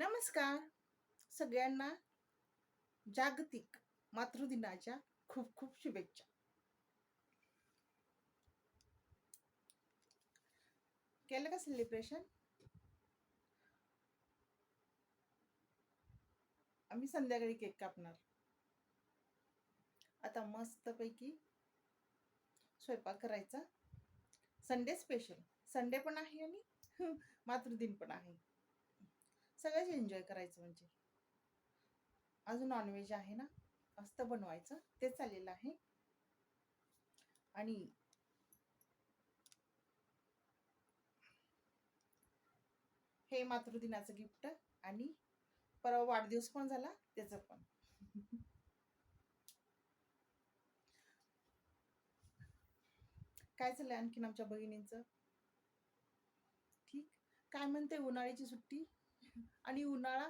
नमस्कार. सगळ्यांना जागतिक मातृदिनाच्या खूप खूप शुभेच्छा. केलं का सेलिब्रेशन आम्ही संध्याकाळी केक कापणार. आता मस्तपैकी स्वयंपाक करायचा. संडे स्पेशल संडे पण आहे आणि मातृदिन पण आहे. सगळ्याच एन्जॉय करायचं म्हणजे. अजून नॉनव्हेज आहे ना असतं बनवायचं ते चाललेलं आहे. आणि हे मातृदिनाचं गिफ्ट आणि परवा वाढदिवस पण झाला त्याचं पण. काय चाललंय आणखीन आमच्या बहिणींचं? ठीक? काय म्हणते उन्हाळ्याची सुट्टी? आणि उन्हाळा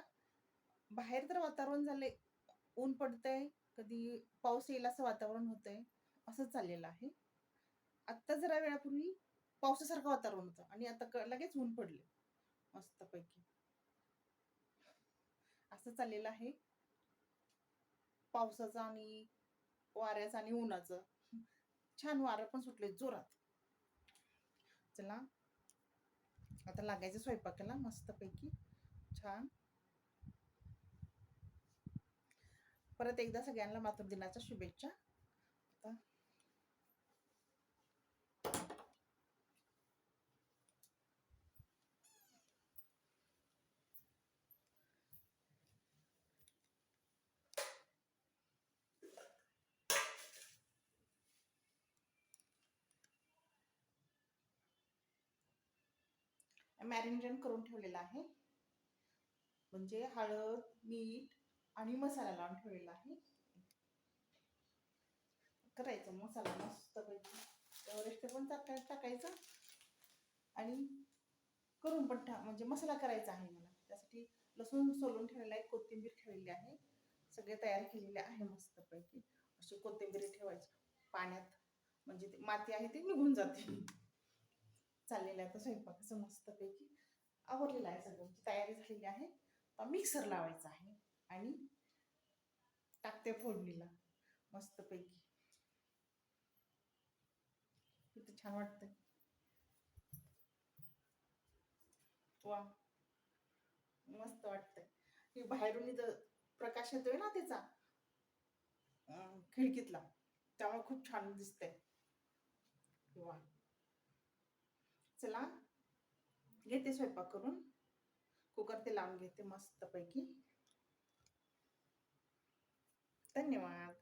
बाहेर तर वातावरण झाले ऊन पडतंय कधी पाऊस येईल असं वातावरण होतंय असं चाललेलं आहे. आत्ता जरा वेळापूर्वी पावसासारखं वातावरण होतं आणि आता लगेच ऊन पडले मस्तपैकी. असं चाललेलं आहे. पावसाचं आणि वाऱ्याचं आणि उन्हाचं. छान वारं पण सुटले जोरात. चला आता लागायचं स्वयंपाकाला मस्तपैकी. छान. परत एकदा सगळ्यांना मातृदिनाच्या शुभेच्छा. आता मॅरिनेशन करून ठेवलेलं आहे. म्हणजे हळद मीठ आणि मसाला लावून ठेवलेला आहे. करायचं मसाला मस्तपैकी एव्हरेस्ट पण टाकायचं. आणि करून पण ठा म्हणजे मसाला करायचा आहे मला. त्यासाठी लसूण सोलून ठेवलेला आहे कोथिंबीर ठेवलेली आहे. सगळे तयार केलेले आहे मस्तपैकी अशी कोथिंबीर ठेवायची. पाण्यात म्हणजे ते माती आहे ती निघून जाते. चाललेलं आहे तर स्वयंपाकाचं मस्तपैकी आवरलेलं आहे सगळं. तयारी झालेली आहे. मिक्सर लावायचा आहे. आणि टाकते फोडणीला. मस्तपैकी. किती छान वाटतंय. वा. मस्त वाटतंय. हे बाहेरून इथं प्रकाश येतोय ना त्याचा? खिडकीतला. त्यामुळे खूप छान दिसतंय. वा. चला. घेते स्वयंपाक करून. कुकर ते लावून घेते मस्तपैकी. धन्यवाद.